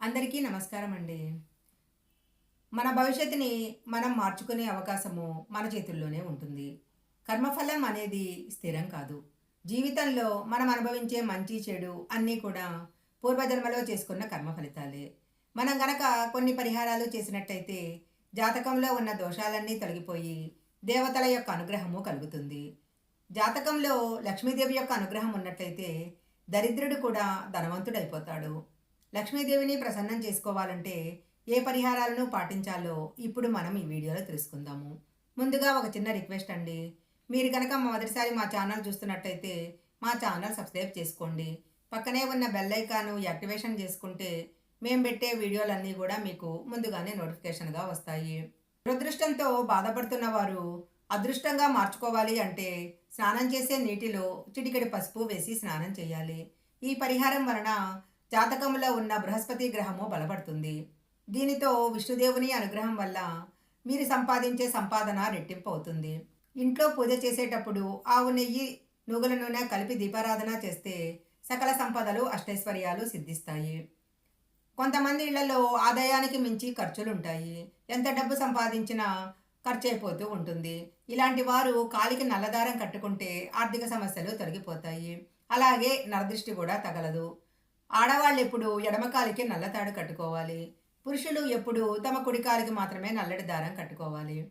అందరికీ నమస్కారం అండి మన భవిష్యత్తుని మనం మార్చుకునే అవకాశము మన చేతుల్లోనే ఉంటుంది. కర్మఫలం అనేది స్థిరం కాదు. జీవితంలో మనం అనుభవించే మంచి చెడు అన్నీ కూడా పూర్వజన్మలో చేసుకున్న కర్మ ఫలితాలే మనం గనక కొన్ని పరిహారాలు చేసినట్టయితే జాతకంలో ఉన్న దోషాలన్నీ తొలగిపోయి దేవతల యొక్క అనుగ్రహము కలుగుతుంది. జాతకంలో లక్ష్మీదేవి యొక్క అనుగ్రహం ఉన్నట్లయితే దరిద్రుడు కూడా ధనవంతుడైపోతాడు. లక్ష్మీదేవిని ప్రసన్నం చేసుకోవాలంటే ఏ పరిహారాలను పాటించాలో ఇప్పుడు మనం ఈ వీడియోలో తెలుసుకుందాము. ముందుగా ఒక చిన్న రిక్వెస్ట్ అండి. మీరు కనుక మొదటిసారి మా ఛానల్ చూస్తున్నట్టయితే మా ఛానల్ సబ్స్క్రైబ్ చేసుకోండి. పక్కనే ఉన్న బెల్ ఐకాను యాక్టివేషన్ చేసుకుంటే మేము పెట్టే వీడియోలన్నీ కూడా మీకు ముందుగానే నోటిఫికేషన్గా వస్తాయి. దురదృష్టంతో బాధపడుతున్న వారు అదృష్టంగా మార్చుకోవాలి అంటే స్నానం చేసే నీటిలో చిటికెడి పసుపు వేసి స్నానం చేయాలి. ఈ పరిహారం వలన జాతకంలో ఉన్న బృహస్పతి గ్రహము బలపడుతుంది. దీనితో విష్ణుదేవుని అనుగ్రహం వల్ల మీరు సంపాదించే సంపాదన రెట్టింపు అవుతుంది. ఇంట్లో పూజ చేసేటప్పుడు ఆవు నెయ్యి నువ్వుల నూనె కలిపి దీపారాధన చేస్తే సకల సంపదలు అష్టైశ్వర్యాలు సిద్ధిస్తాయి. కొంతమంది ఇళ్ళలో ఆదాయానికి మించి ఖర్చులు ఉంటాయి ఎంత డబ్బు సంపాదించినా ఖర్చు అయిపోతూ ఉంటుంది. ఇలాంటి వారు కాలికి నల్లదారం కట్టుకుంటే ఆర్థిక సమస్యలు తొలగిపోతాయి. అలాగే నరదృష్టి కూడా తగలదు. ఆడవాళ్ళు ఎప్పుడు ఎడమకాలికి నల్లతాడు కట్టుకోవాలి. పురుషులు ఎప్పుడు తమ కుడికాలికి మాత్రమే నల్లటి దారం కట్టుకోవాలి.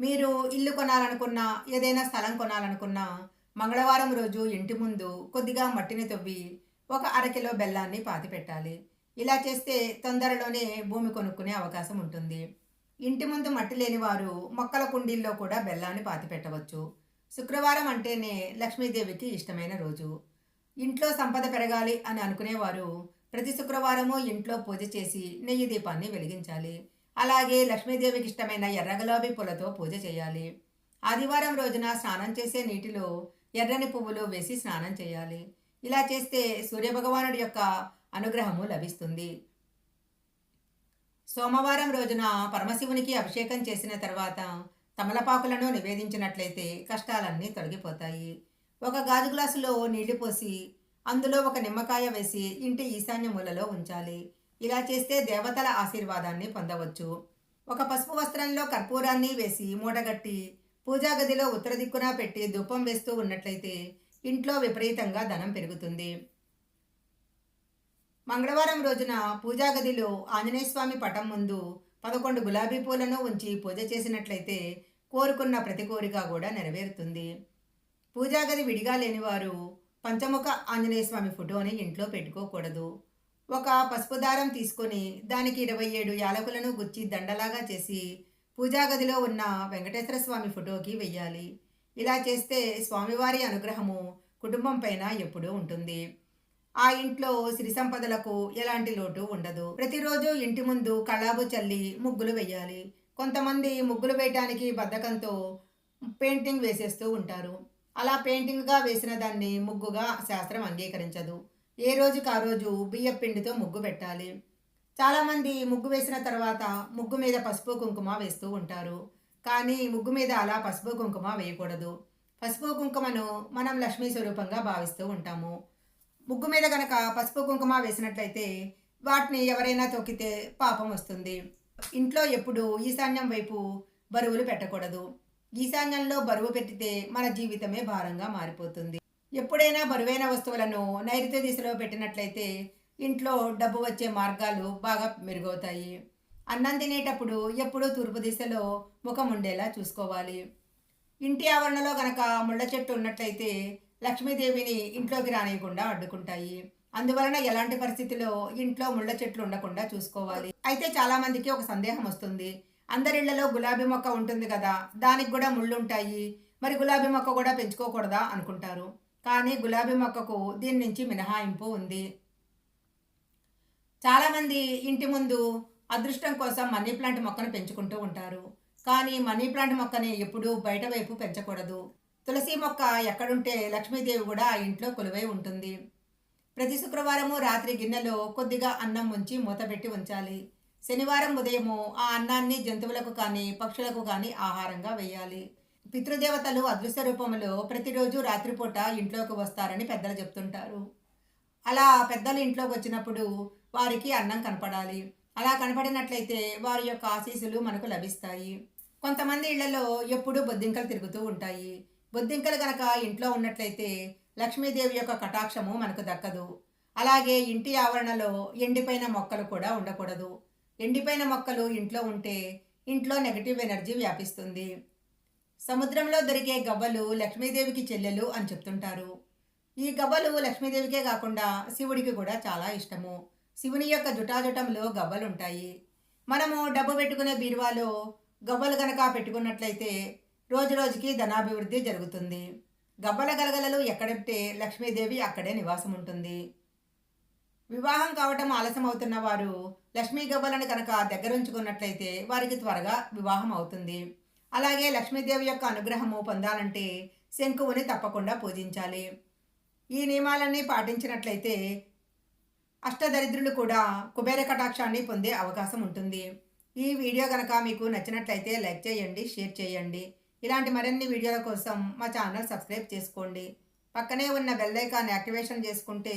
మీరు ఇల్లు కొనాలనుకున్నా ఏదైనా స్థలం కొనాలనుకున్నా మంగళవారం రోజు ఇంటి ముందు కొద్దిగా మట్టిని తవ్వి ఒక అరకిలో బెల్లాన్ని పాతి పెట్టాలి. ఇలా చేస్తే తొందరలోనే భూమి కొనుక్కునే అవకాశం ఉంటుంది. ఇంటి ముందు మట్టి లేని వారు మొక్కల కుండీల్లో కూడా బెల్లాన్ని పాతి పెట్టవచ్చు. శుక్రవారం అంటేనే లక్ష్మీదేవికి ఇష్టమైన రోజు. ఇంట్లో సంపద పెరగాలి అని అనుకునేవారు. ప్రతి శుక్రవారము ఇంట్లో పూజ చేసి నెయ్యి దీపాన్ని వెలిగించాలి. అలాగే లక్ష్మీదేవికి ఇష్టమైన ఎర్ర గులాబీ పూలతో పూజ చేయాలి. ఆదివారం రోజున స్నానం చేసే నీటిలో ఎర్రని పువ్వులు వేసి స్నానం చేయాలి. ఇలా చేస్తే సూర్యభగవానుడి యొక్క అనుగ్రహము లభిస్తుంది. సోమవారం రోజున పరమశివునికి అభిషేకం చేసిన తర్వాత తమలపాకులను నివేదించినట్లయితే కష్టాలన్నీ తొలగిపోతాయి. ఒక గాజు గ్లాసులో నీళ్ళు పోసి అందులో ఒక నిమ్మకాయ వేసి ఇంటి ఈశాన్య మూలలో ఉంచాలి. ఇలా చేస్తే దేవతల ఆశీర్వాదాన్ని పొందవచ్చు. ఒక పసుపు వస్త్రంలో కర్పూరాన్ని వేసి మూటగట్టి పూజా గదిలో ఉత్తర దిక్కున పెట్టి ధూపం వేస్తూ ఉన్నట్లయితే ఇంట్లో విపరీతంగా ధనం పెరుగుతుంది. మంగళవారం రోజున పూజా గదిలో ఆంజనేయ స్వామి పటం ముందు పదకొండు గులాబీ పూలను ఉంచి పూజ చేసినట్లయితే కోరుకున్న ప్రతి కోరిక కూడా నెరవేరుతుంది. పూజాగది విడిగా లేనివారు పంచముఖ ఆంజనేయ స్వామి ఫోటోని ఇంట్లో పెట్టుకోకూడదు. ఒక పసుపు దారం తీసుకొని దానికి ఇరవై ఏడు యాలకులను గుచ్చి దండలాగా చేసి పూజాగదిలో ఉన్న వెంకటేశ్వర స్వామి ఫోటోకి వెయ్యాలి. ఇలా చేస్తే స్వామివారి అనుగ్రహము కుటుంబం పైన ఎప్పుడూ ఉంటుంది. ఆ ఇంట్లో సిరి సంపదలకు ఎలాంటి లోటు ఉండదు. ప్రతిరోజు ఇంటి ముందు కళాబు చల్లి ముగ్గులు వేయాలి కొంతమంది ముగ్గులు వేయటానికి బద్ధకంతో పెయింటింగ్ వేసేస్తూ ఉంటారు. అలా పెయింటింగ్గా వేసిన దాన్ని ముగ్గుగా శాస్త్రం అంగీకరించదు. ఏ రోజుకి ఆ రోజు బియ్య పిండితో ముగ్గు పెట్టాలి. చాలామంది ముగ్గు వేసిన తర్వాత ముగ్గు మీద పసుపు కుంకుమ వేస్తూ ఉంటారు. కానీ ముగ్గు మీద అలా పసుపు కుంకుమ వేయకూడదు. పసుపు కుంకుమను మనం లక్ష్మీ స్వరూపంగా భావిస్తూ ఉంటాము. ముగ్గు మీద కనుక పసుపు కుంకుమ వేసినట్లయితే వాటిని ఎవరైనా తొక్కితే పాపం వస్తుంది. ఇంట్లో ఎప్పుడు ఈశాన్యం వైపు బరువులు పెట్టకూడదు. ఈశాన్యంలో బరువు పెట్టితే మన జీవితమే భారంగా మారిపోతుంది. ఎప్పుడైనా బరువైన వస్తువులను నైరుతి దిశలో పెట్టినట్లయితే ఇంట్లో డబ్బు వచ్చే మార్గాలు బాగా మెరుగవుతాయి. అన్నం తినేటప్పుడు ఎప్పుడూ తూర్పు దిశలో ముఖం ఉండేలా చూసుకోవాలి. ఇంటి ఆవరణలో గనక ముళ్ళ చెట్టు ఉన్నట్లయితే లక్ష్మీదేవిని ఇంట్లోకి రానియకుండా అడ్డుకుంటాయి. అందువలన ఎలాంటి పరిస్థితిలో ఇంట్లో ముళ్ళ చెట్లు ఉండకుండా చూసుకోవాలి. అయితే చాలామందికి ఒక సందేహం వస్తుంది. అందరిళ్ళలో గులాబీ మొక్క ఉంటుంది కదా దానికి కూడా ముళ్ళుంటాయి. మరి గులాబీ మొక్క కూడా పెంచుకోకూడదా అనుకుంటారు. కానీ గులాబీ మొక్కకు దీని నుంచి మినహాయింపు ఉంది. చాలామంది ఇంటి ముందు అదృష్టం కోసం మనీ ప్లాంట్ మొక్కను పెంచుకుంటూ ఉంటారు. కానీ మనీ ప్లాంట్ మొక్కని ఎప్పుడూ బయట వైపు పెంచకూడదు. తులసి మొక్క ఎక్కడుంటే లక్ష్మీదేవి కూడా ఆ ఇంట్లో కొలువై ఉంటుంది. ప్రతి శుక్రవారము రాత్రి గిన్నెలో కొద్దిగా అన్నం ఉంచి మూతపెట్టి ఉంచాలి. శనివారం ఉదయము ఆ అన్నాన్ని జంతువులకు కానీ పక్షులకు కానీ ఆహారంగా వేయాలి. పితృదేవతలు అదృశ్య రూపంలో ప్రతిరోజు రాత్రిపూట ఇంట్లోకి వస్తారని పెద్దలు చెప్తుంటారు. అలా పెద్దలు ఇంట్లోకి వచ్చినప్పుడు వారికి అన్నం కనపడాలి. అలా కనపడినట్లయితే వారి యొక్క ఆశీస్సులు మనకు లభిస్తాయి. కొంతమంది ఇళ్ళలో ఎప్పుడూ బొద్దింకలు తిరుగుతూ ఉంటాయి. బొద్దింకలు గనక ఇంట్లో ఉన్నట్లయితే లక్ష్మీదేవి యొక్క కటాక్షము మనకు దక్కదు. అలాగే ఇంటి ఆవరణలో ఎండిపోయిన మొక్కలు కూడా ఉండకూడదు. ఎండిపోయిన మొక్కలు ఇంట్లో ఉంటే ఇంట్లో నెగటివ్ ఎనర్జీ వ్యాపిస్తుంది. సముద్రంలో దొరికే గవ్వలు లక్ష్మీదేవికి చెల్లెలు అని చెప్తుంటారు. ఈ గవ్వలు లక్ష్మీదేవికే కాకుండా శివుడికి కూడా చాలా ఇష్టము. శివుని యొక్క జుటాజుటంలో గవ్వలు ఉంటాయి మనము డబ్బు పెట్టుకునే బీరువాలో గవ్వలు గనక పెట్టుకున్నట్లయితే రోజు రోజుకి ధనాభివృద్ధి జరుగుతుంది. గవ్వల గలగలలు ఎక్కడంటే లక్ష్మీదేవి అక్కడే నివాసం ఉంటుంది వివాహం కావటం ఆలస్యం అవుతున్న వారు లక్ష్మీ గవ్వలను కనుక దగ్గరుంచుకున్నట్లయితే వారికి త్వరగా వివాహం అవుతుంది. అలాగే లక్ష్మీదేవి యొక్క అనుగ్రహము పొందాలంటే శంకువుని తప్పకుండా పూజించాలి. ఈ నియమాలన్నీ పాటించినట్లయితే అష్టదరిద్రులు కూడా కుబేర కటాక్షాన్ని పొందే అవకాశం ఉంటుంది. ఈ వీడియో కనుక మీకు నచ్చినట్లయితే లైక్ చేయండి షేర్ చేయండి. ఇలాంటి మరిన్ని వీడియోల కోసం మా ఛానల్ సబ్స్క్రైబ్ చేసుకోండి. పక్కనే ఉన్న బెల్ ఐకాన్ యాక్టివేషన్ చేసుకుంటే